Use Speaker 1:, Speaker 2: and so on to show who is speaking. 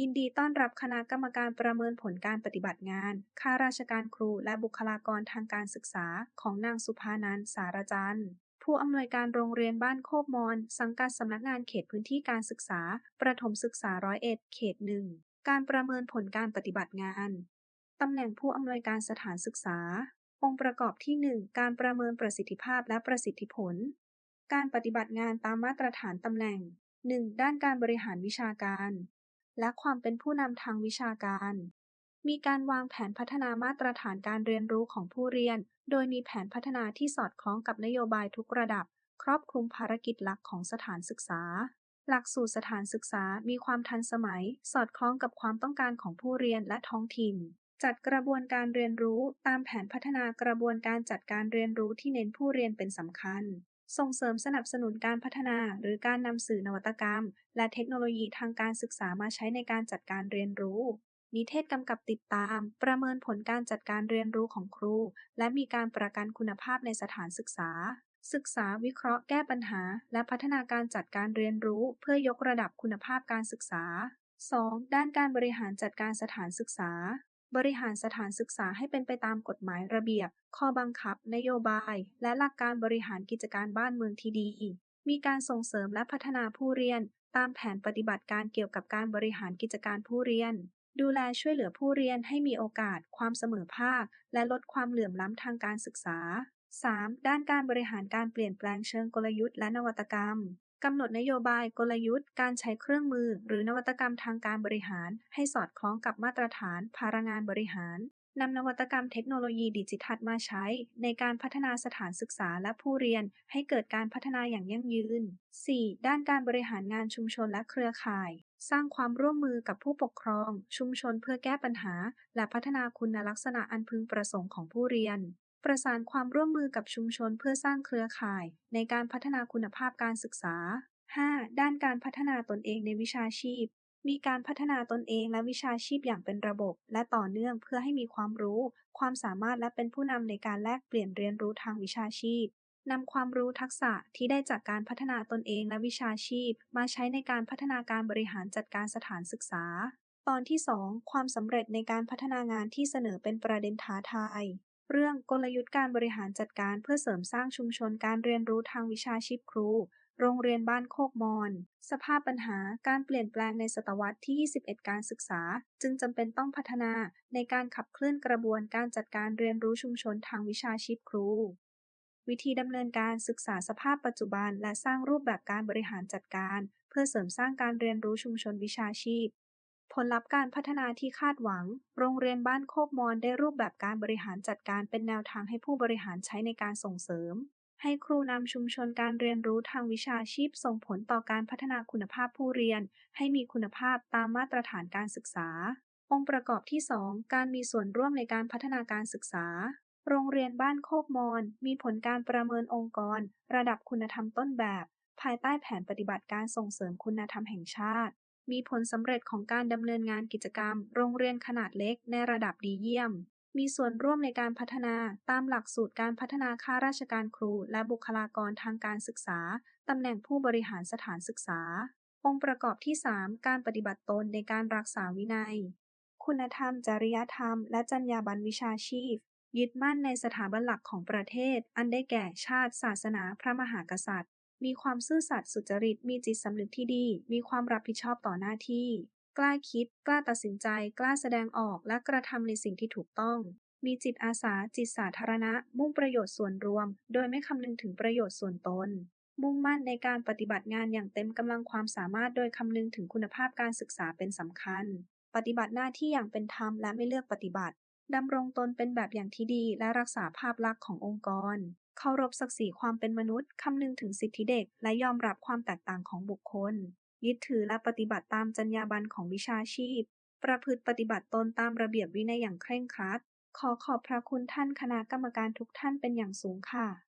Speaker 1: ยินดีต้อนรับคณะกรรมการประเมินผลการปฏิบัติงาน ข้าราชการครูและบุคลากรทางการศึกษาของนางสุภานันท์สารจันทร์ผู้อำนวยการโรงเรียนบ้านโคกมอน สังกัดสำนักงานเขตพื้นที่การศึกษา ประถมศึกษาร้อยเอ็ดเขตหนึ่ง การประเมินผลการปฏิบัติงาน ตำแหน่งผู้อำนวยการสถานศึกษา องค์ประกอบที่ 1 การประเมินประสิทธิภาพและประสิทธิผล การปฏิบัติงานตามมาตรฐานตำแหน่ง 1. ด้านการบริหารวิชาการ และความเป็นผู้นำทางวิชาการ มีการวางแผนพัฒนามาตรฐานการเรียนรู้ของผู้เรียน โดยมีแผนพัฒนาที่สอดคล้องกับนโยบายทุกระดับ ครอบคลุมภารกิจหลักของสถานศึกษา หลักสูตรสถานศึกษามีความทันสมัย สอดคล้องกับความต้องการของผู้เรียนและท้องถิ่นจัดกระบวนการเรียนรู้ตามแผนพัฒนากระบวนการจัดการเรียนรู้ที่เน้นผู้เรียนเป็นสำคัญ ส่งเสริมสนับสนุนการพัฒนาหรือการนำสื่อนวัตกรรม และเทคโนโลยีทางการศึกษามาใช้ในการจัดการเรียนรู้ นิเทศกำกับติดตาม ประเมินผลการจัดการเรียนรู้ของครู และมีการประกันคุณภาพในสถานศึกษา ศึกษาวิเคราะห์แก้ปัญหา และพัฒนาการจัดการเรียนรู้ เพื่อยกระดับคุณภาพการศึกษา 2. ด้านการบริหารจัดการสถานศึกษา บริหารสถานศึกษาให้เป็นไปตามกฎหมายระเบียบ ข้อบังคับ นโยบาย และหลักการบริหารกิจการบ้านเมืองที่ดี มีการส่งเสริมและพัฒนาผู้เรียน ตามแผนปฏิบัติการเกี่ยวกับการบริหารกิจการผู้เรียน ดูแลช่วยเหลือผู้เรียนให้มีโอกาส ความเสมอภาค และลดความเหลื่อมล้ำทางการศึกษา 3. ด้านการบริหารการเปลี่ยนแปลงเชิงกลยุทธ์และนวัตกรรม กำหนดนโยบายกลยุทธ์ การใช้เครื่องมือ หรือนวัตกรรมทางการบริหาร ให้สอดคล้องกับมาตรฐานพารางานบริหารนำนวัตกรรมเทคโนโลยีดิจิทัลมาใช้ ในการพัฒนาสถานศึกษาและผู้เรียน ให้เกิดการพัฒนาอย่างยั่งยืน 4. ด้านการบริหารงานชุมชนและเครือข่าย สร้างความร่วมมือกับผู้ปกครอง ชุมชนเพื่อแก้ปัญหา และพัฒนาคุณลักษณะอันพึงประสงค์ของผู้เรียน ประสานความร่วมมือกับชุมชนเพื่อสร้างเครือข่าย ในการพัฒนาคุณภาพการศึกษา 5. ด้านการพัฒนาตนเองในวิชาชีพ มีการพัฒนาตนเองและวิชาชีพอย่างเป็นระบบ และต่อเนื่องเพื่อให้มีความรู้ ความสามารถและเป็นผู้นำในการแลกเปลี่ยนเรียนรู้ทางวิชาชีพนำความรู้ทักษะที่ได้จากการพัฒนาตนเองและวิชาชีพ มาใช้ในการพัฒนาการบริหารจัดการสถานศึกษา ตอนที่ 2 ความสำเร็จในการพัฒนางานที่เสนอเป็นประเด็นท้าทาย เรื่องกลยุทธ์การบริหารจัดการเพื่อเสริมสร้างชุมชนการเรียนรู้ทางวิชาชีพครู โรงเรียนบ้านโคกมอน สภาพปัญหาการเปลี่ยนแปลงในศตวรรษที่ 21 การศึกษา จึงจำเป็นต้องพัฒนาในการขับเคลื่อนกระบวนการจัดการเรียนรู้ชุมชนทางวิชาชีพครู วิธีดำเนินการศึกษาสภาพปัจจุบัน และสร้างรูปแบบการบริหารจัดการ เพื่อเสริมสร้างการเรียนรู้ชุมชนวิชาชีพ ผลลัพธ์การพัฒนาที่คาดหวัง โรงเรียนบ้านโคกมอนได้รูปแบบการบริหารจัดการเป็นแนวทางให้ผู้บริหารใช้ในการส่งเสริม ให้ครูนำชุมชนการเรียนรู้ทางวิชาชีพส่งผลต่อการพัฒนาคุณภาพผู้เรียน ให้มีคุณภาพตามมาตรฐานการศึกษา องค์ประกอบที่ 2 การมีส่วนร่วมในการพัฒนาการศึกษา โรงเรียนบ้านโคกมอนมีผลการประเมินองค์กร ระดับคุณธรรมต้นแบบ ภายใต้แผนปฏิบัติการส่งเสริมคุณธรรมแห่งชาติ มีผลสำเร็จของการดำเนินงานกิจกรรม โรงเรียนขนาดเล็กในระดับดีเยี่ยม มีส่วนร่วมในการพัฒนาตามหลักสูตรการพัฒนาข้าราชการครู และบุคลากรทางการศึกษา ตำแหน่งผู้บริหารสถานศึกษา องค์ประกอบที่ 3 การปฏิบัติตนในการรักษาวินัย คุณธรรม จริยธรรม และจรรยาบรรณวิชาชีพ ยึดมั่นในสถาบันหลักของประเทศ อันได้แก่ชาติ ศาสนา พระมหากษัตริย์ มีความซื่อสัตย์สุจริต มีจิตสำนึกที่ดี มีความรับผิดชอบต่อหน้าที่ กล้าคิด กล้าตัดสินใจ กล้าแสดงออก และกระทำในสิ่งที่ถูกต้อง มีจิตอาสา จิตสาธารณะ มุ่งประโยชน์ส่วนรวม โดยไม่คำนึงถึงประโยชน์ส่วนตน มุ่งมั่นในการปฏิบัติงานอย่างเต็มกำลังความสามารถ โดยคำนึงถึงคุณภาพการศึกษาเป็นสำคัญ ปฏิบัติหน้าที่อย่างเป็นธรรมและไม่เลือกปฏิบัติ ดำรงตนเป็นแบบอย่างที่ดีและรักษาภาพลักษณ์ขององค์กร เคารพศักดิ์ศรีความเป็นมนุษย์ คำนึงถึงสิทธิเด็ก และยอมรับความแตกต่างของบุคคล ยึดถือและปฏิบัติตามจรรยาบรรณของวิชาชีพ ประพฤติปฏิบัติตนตามระเบียบวินัยอย่างเคร่งครัด ขอขอบพระคุณท่านคณะกรรมการทุกท่านเป็นอย่างสูงค่ะ